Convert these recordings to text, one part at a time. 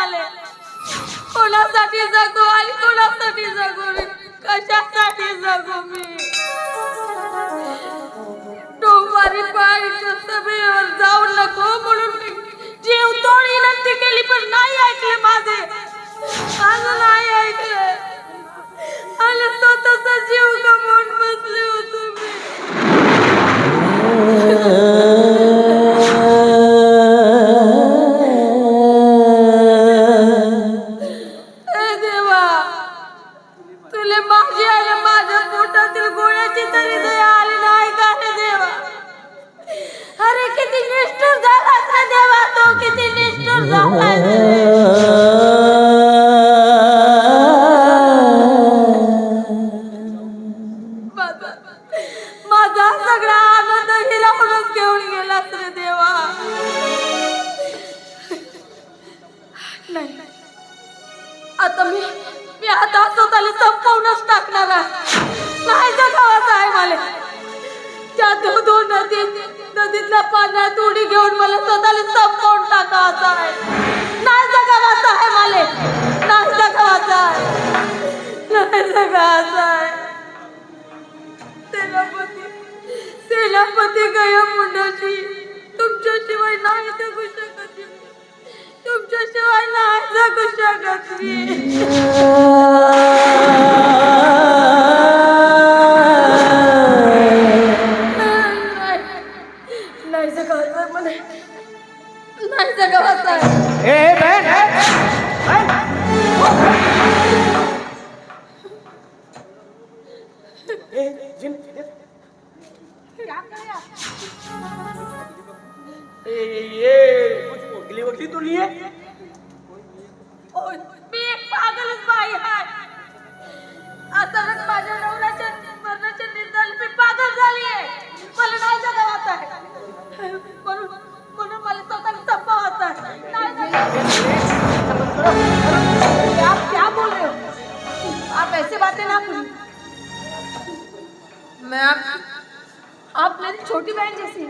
मला कोणासाठी जगू आणि कोणासाठी जगू रे? कशासाठी जगू मी? डोंबारी पायच्या सभेवर जाऊ नको म्हणून मी. जीव तोड विनंती केली पण नाही ऐकले माझे. अजून नाही ऐकलं. आणि स्वतःचा जीव गमावून बसले. नाही. आता मी मी आता स्वतःला संपवूनच टाकणार आहे. नाही जगावाचं आहे मला. त्या दो- दोन नदीत नदीतल्या पाण्यात उडी घेऊन मला स्वतःला संपवून टाकावाचं आहे. नाही जगावाचं आहे मला. नाही जगावाचं आहे. नाही जगावाचं आहे. सेनापती सेनापती गया मुंडाची तुमच्याशिवाय नाही जगू शकत. तुमच्याशिवाय नाही जगू शकत मी. नाही नाही मला नाही ए बहन ए, जिन, ए, ये कुछ उगली वगली तो लिए मी एक पागलच बाई आहे अचानक माझ्या नवऱ्याच्या मरणाच्या निर्धार मी पागल झाली आहे. मला नाही जगावाचं आहे. म्हणून म्हणून मला स्वतःला संपवायचं आहे. नाही आप क्या बोल. रहे हो आप ऐसे बातें ना करिए मैं आप आप मेरी छोटी बहन जैसी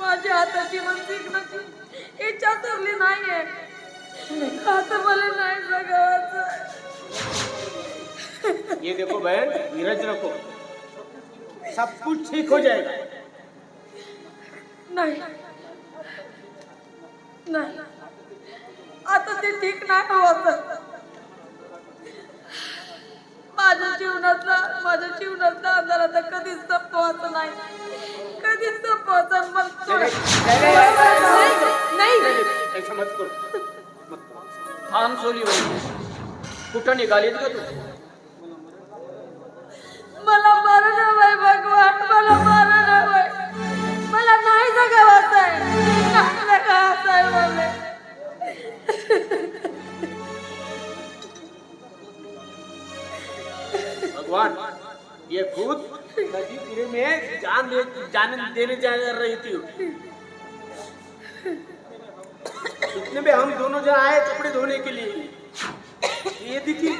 माझ्या हाताची मन शिकण्याची इच्छा ठरली नाहीये. आता मला नाही ये देखो बहन धीरज रखो. सब कुछ ठीक हो जाएगा. नाही. नाही. आता ते ठीक नाही होत माझ्या जीवनातला माझ्या जीवनातला अंधार आता कधीच संपवायचं नाही. थांब सोली कुठं निघालीत का तू? नदी में जान ले जान देने जा रही थी। इतने में हम दोनों जन आए कपड़े धोने के लिए। ये देखिए,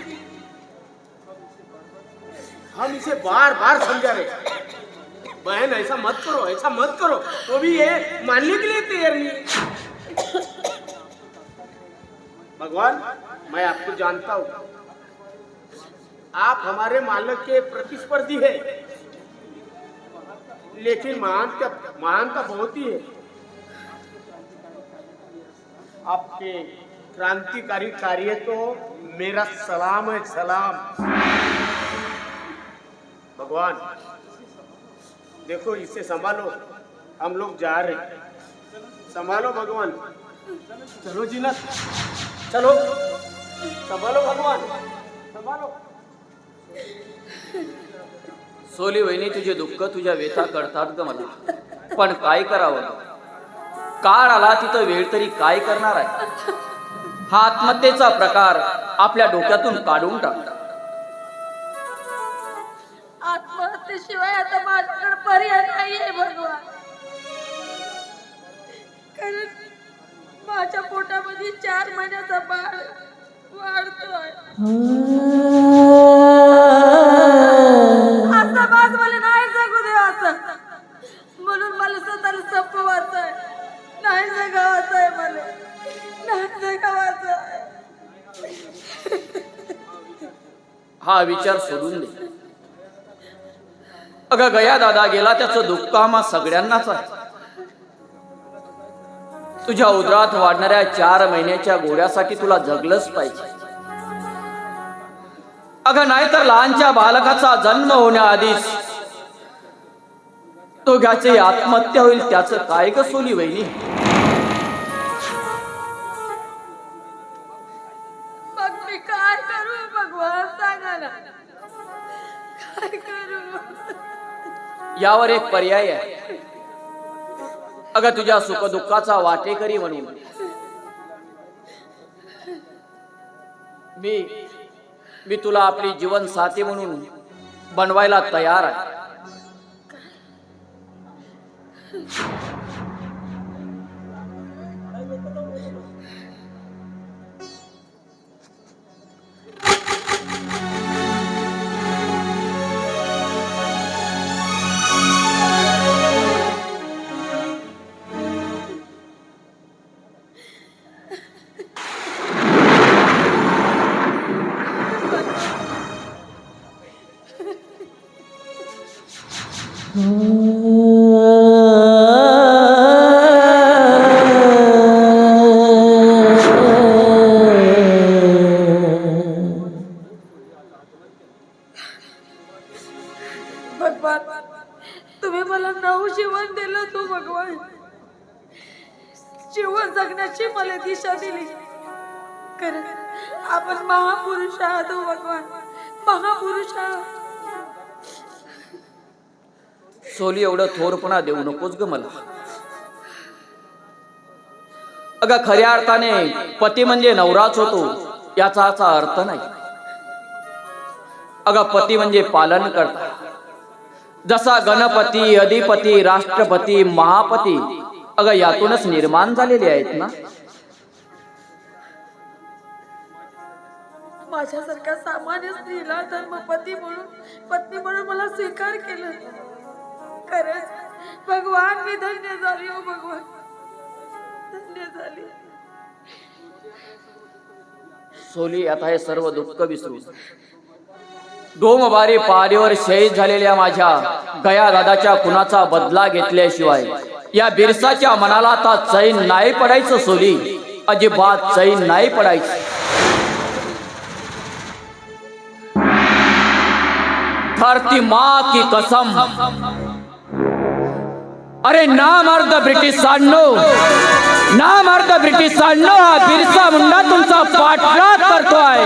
हम इसे बार बार समझा रहे बहन, ऐसा मत करो, ऐसा मत करो। तो भी ये मानने के लिए तैयार नहीं भगवान, मैं आपको जानता हूँ। आप हमारे मालक के प्रतिस्पर्धी है। लेकिन महानता महानता बहुत ही है। आपके क्रांतिकारी कार्य तो मेरा सलाम है, सलाम। भगवान, देखो, इसे संभालो। हम लोग जा रहे हैं। संभालो भगवान। चलो जीनत चलो। संभालो भगवान। संभालो। सोली वहिनी तुझे दुःख तुझ्या व्यथा कळतात ग मला. पण काय करावं? काळ आला तिथं वेळ तरी काय करणार आहे? हा आत्महत्येचा प्रकार आपल्या डोक्यातून काढून टाक. आत्महत्येशिवाय आता माझ्याकडे पर्याय नाहीये भगवान. कारण माझ्या पोटामध्ये चार महिन्याचा बाळ वाढतोय. हा विचार सोडून दे. अगं गया दादा गेला त्याचं दुःख आम्हा सगळ्यांनाच आहे. तुझ्या उदरात वाढणाऱ्या चार महिन्याच्या गोड्यासाठी तुला जगलंच पाहिजे. अगं नाहीतर लहानच्या बालकाचा जन्म होण्याआधीच तो घ्याची आत्महत्या होईल त्याचं काय ग सोली वहिनी? काय करू भगवान सांगा ना काय करू? यावर एक पर्याय आहे. अगं तुझ्या सुखदुःखाचा वाटेकरी म्हणून. मी मी तुला आपली जीवन साथी म्हणून बनवायला तयार आहे. तुम्ही मला नऊ जीवन दिलं तू भगवान. जीवन जगण्याची मला दिशा दिली. खरं आपण महापुरुष आहात हो भगवान. महापुरुष आहात. सोली एवढं थोरपणा देऊ नकोस ग मला. अगं खऱ्या अर्थाने पती म्हणजे नवराच होतो याचा असा अर्थ नाही. अगं पती म्हणजे पालन करता. जसा गणपती अधिपती राष्ट्रपती महापती अगं यातूनच निर्माण झालेले आहेत ना? माझ्यासारख्या सामान्य स्त्रीला धर्मपती म्हणून पत्नी म्हणून मला स्वीकार केलं. खरंच. भगवान मी धन्य झाली हो भगवान. धन्य झाली. सोली आता हे सर्व दुःख विसरू. डोमबारी पारीवर शहीद झालेल्या माझ्या गया दादाच्या खुनाचा बदला घेतल्याशिवाय या बिरसाच्या मनाला आता चैन नाही पडायचं सोली. अजिबात चैन नाही पडायचं. धरती माँ की कसम. अरे नाम अर्ध ब्रिटिश सांडो नाम अर्ध ब्रिटिश ब्रिटिशांनो हा बिरसा मुंडा तुमचा पाठलाग करतोय.